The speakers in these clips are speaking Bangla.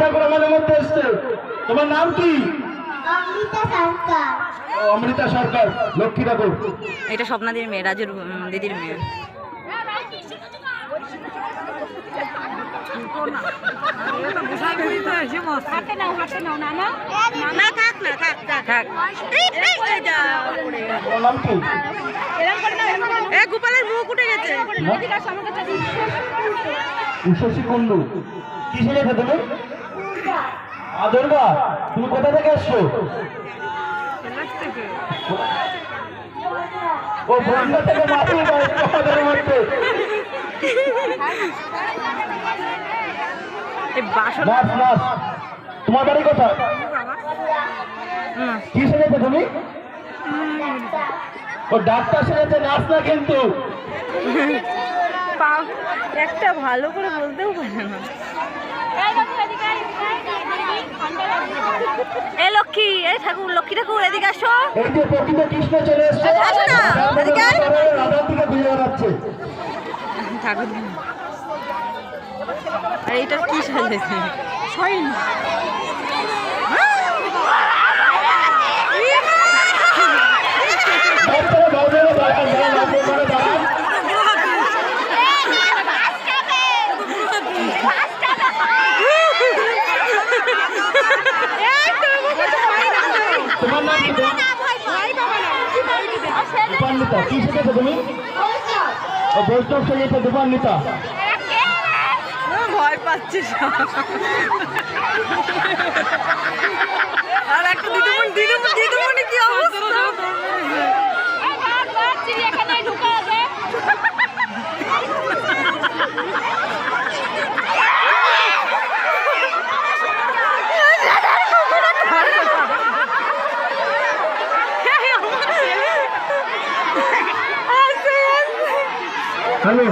ঠাকুর আমাদের মধ্যে এসছে। তোমার নাম কি? অমৃতা সরকার। ও, অমৃতা সরকার। লক্ষ্মী ঠাকুর। এটা স্বপ্নাদির মেয়ে রাজুর দিদির মেয়ে। থাক তোমার নাম কি? এ গোপালের মুখ উঠে গেছে। উষসী কুন্ডু কি শিখেছো তুমি? আ দুর্গা তুমি কোথা থেকে এসছো? ও বন্ধা থেকে মাটি আমাদের মধ্যে। তোমার বাড়ি কোথায়। কি শিখেছো তুমি? ও ডাক্তার শিখেছে নাচ না কিন্তু। একটা ভালো করে বলতেও পারে না। এ লক্ষ্মী এ ঠাকুর লক্ষ্মী ঠাকুর এদিকে আসো। এই যে প্রকৃত কৃষ্ণ চলে এসছে। আসো না, এদিকে রাধার দিকে ঘুরে বেড়াচ্ছে। ঠাকুর। আর এইটা কি দীপান্বিতা কি শিখেছো তুমি? ও বৈষ্ণব শিখেছে দীপান্বিতা ভয় পাচ্ছিস আর একটা দিদিমণি দিদিমণি দিদিমণি কি অবস্থা হ্যালো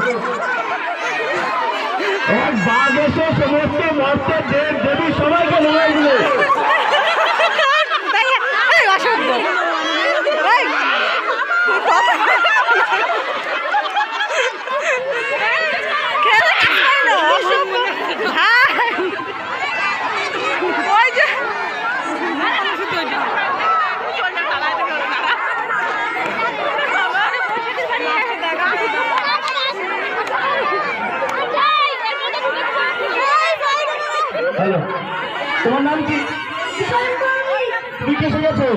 এক বাঘ এসে তোমার নাম কি? তুমি কে গেছো